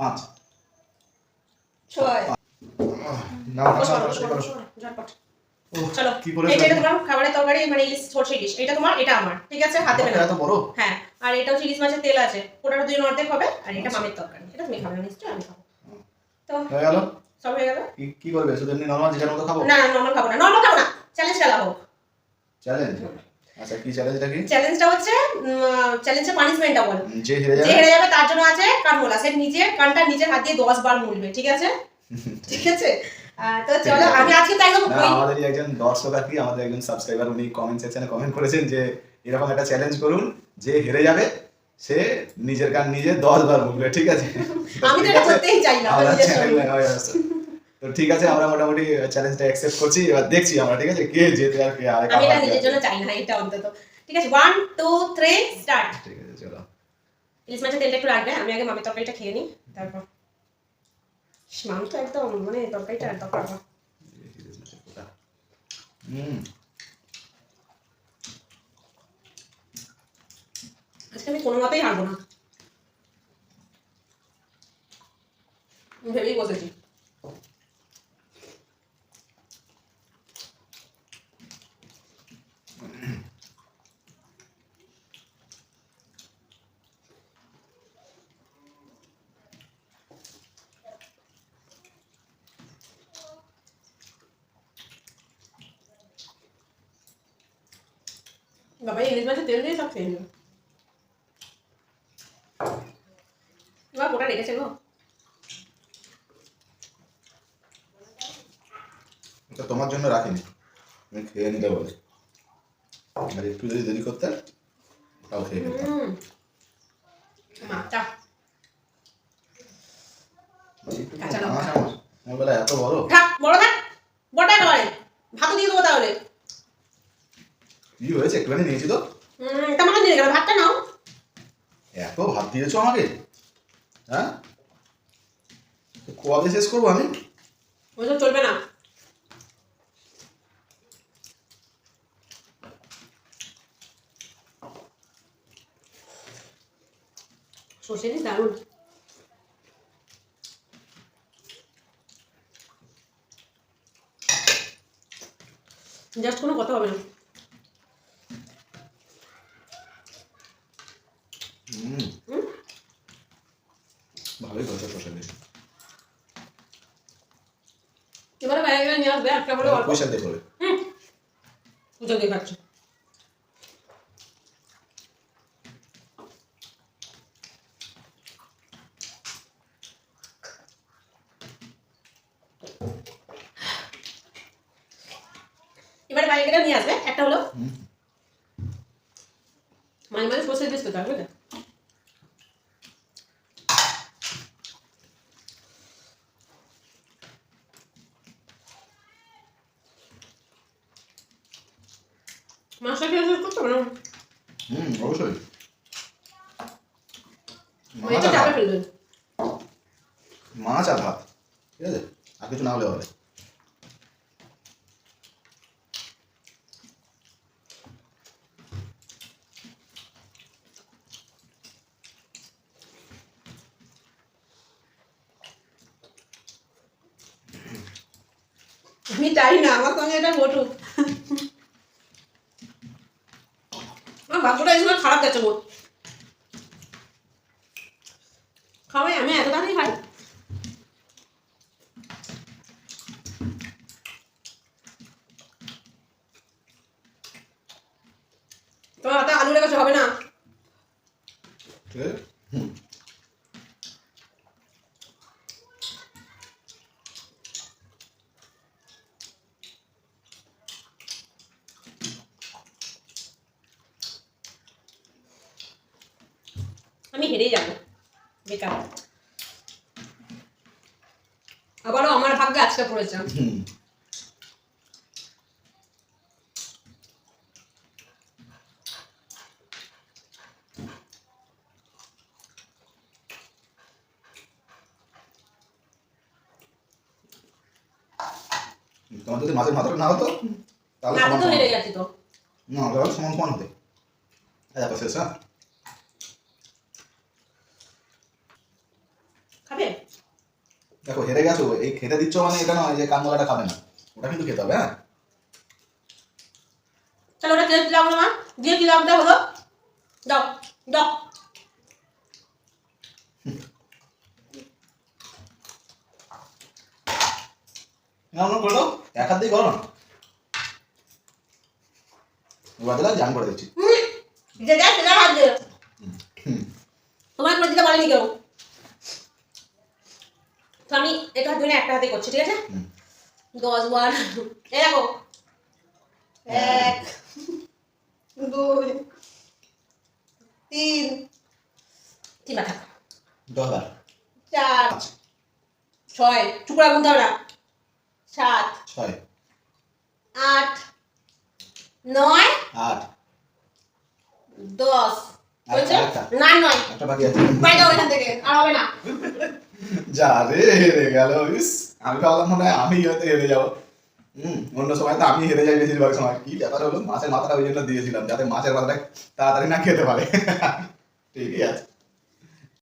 পাঁচ। ছয়। না না বসো, না বসো, করো বসো, ঝটপট। উফ, চলো। এটা এটা তোমার খাবারের তরকারি মানে ইলিশ সরষে ইলিশ। এটা তোমার এটা আমার ঠিক আছে? হাতে মেলা এত বড়? হ্যাঁ আর এটা হচ্ছে ইলিশ মাছের তেল আছে। ওটার দুজন অর্ধেক হবে আর এটা মামের তরকারি। এটা তুমি খাবে নিশ্চয়ই আমি খাব। তো হয়ে গেল? সব হয়ে গেল? কি করবে? শুধু এমনি নর্মাল যেটার মতো খাব? না নর্মাল খাব না নর্মাল খাব না। চ্যালেঞ্জ খেলা হোক। চ্যালেঞ্জ আচ্ছা কি চ্যালেঞ্জটা কি? চ্যালেঞ্জটা হচ্ছে চ্যালেঞ্জের পানিশমেন্টটা বল। যে হেরে যে হেরে যাবে তার জন্য আছে কানমোলা। সে নিজে কানটা নিজের হাত দিয়ে দশ বার মুলবে ঠিক আছে? ঠিক আছে? তো চলো আমি আজকে তো একদম ওই- একজন দর্শক আর কি আমাদের একজন সাবস্ক্রাইবার উনি কমেন্ট সেকশনে কমেন্ট করেছেন যে এরকম একটা চ্যালেঞ্জ করুন যে হেরে যাবে সে নিজের কান নিজে বার ঠিক আছে? আমি তো এটা করতেই চাই তো ঠিক আছে আমরা মোটামুটি চ্যালেঞ্জটা অ্যাকসেপ্ট করছি। এবার দেখছি আমরা ঠিক আছে? কে জেতে আর কে আরেক আমি এটা নিজের জন্য চাই না এটা অন্তত। ঠিক আছে ওয়ান টু থ্রি স্টার্ট ঠিক আছে চলো। ইলিশ মাছের তেলটা একটু রাখবে আমি আগে মামের তরকারিটা খেয়ে নিই তারপর। মাম তো একদম মানে তরকারিটা একদম পারবা হুম। আজকে আমি কোনো মতেই হারবো না। বাবা ইলিশ মাছের তেল দিয়ে সব খেয়ে নিল এবার গোটা রেখেছে গো এটা তোমার জন্য রাখিনি। আমি খেয়ে নিতে বলে আর একটু যদি দেরি করতে তাও খেয়ে মাছটা কাঁচা লঙ্কা। মাছ আমার বেলা এত বড়। থাক বড় থাক। বড়টা খাবারে ভাতও দিয়ে দেবো তাহলে। কি হয়েছে একটুখানি নিয়েছি তো। হুম এটা গেল ভাতটা নাও। এত ভাত দিয়েছ আমাকে? হ্যাঁ? কবে শেষ করব আমি? ওইসব চলবে না। দারুণ। জাস্ট কোনো কথা হবে না হুম হুম? ভালোই শসা দিয়ে। এবারে বাইরে গেলে নিয়ে আসবে একটা হলে অল্প। পয়সা দিয়ে করবে হুম। পুজো দিয়ে খাচ্ছে। এবারে বাইরে গেলে নিয়ে আসবে একটা হলো। মাঝে মাঝে সর্ষে দিস তো তাহলে মাছটা খেয়ে শেষ করতে না হুম অবশ্যই মাছ আর মাছ আর ভাত ঠিক আছে আর কিছু না হলে হবে আমি চাই না আমার সঙ্গে এটা ঘটুক আমার ভাগ্যটা এই খারাপ গেছে খাওয়াই আমি এত দামই খাই তোমার হাতে আলু লেগেছে হবে না ঠিক আছে হুম হেরেই যাব। বেকার। আবারও আমার ভাগ্যে আজকে পড়েছে। তোমার যদি মাছের মাথাটা না হতো তাহলে সমান তো সমান হেরে গেছি তো। না তাহলে সমান সমান হতে। দেখো শেষ হ্যাঁ? খাবে? দেখো হেরে গেছো। এই খেতে দিচ্ছ মানে এটা নয় যে কান্দলাটা খাবে না। ওটা কিন্তু খেতে হবে হ্যাঁ? চলো ওটা দিয়ে দিলাম না দিয়ে দিলাম তা হলো। দাও দাও। না অন্য করে দাও। এক হাত দিয়ে করো না জান করে দিচ্ছি। যেটা সেটা হাত দে তোমার করে দিতে বলেনি কেউ। তো আমি এটা হাত ধরে একটা হাতে করছি ঠিক আছে? দশ বার দেখো। এক দুই তিন। তিনবার থাক চার ছয়। টুকরা গুনতে হবে না। সাত ছয়। আট নয় আট। দশ। না নয়। একটা বাকি আছে। বাই দাও থেকে। আর হবে না। যা রে, হেরে গেল আমি ভাবলাম মনে হয় আমি হয়তো হেরে যাব। হম, অন্য সময় তো আমি হেরে যাই বেশিরভাগ সময়। কি ব্যাপার হলো? মাছের মাথাটা ওই জন্য দিয়েছিলাম, যাতে মাছের মাথাটা তাড়াতাড়ি না খেতে পারে। ঠিকই আছে।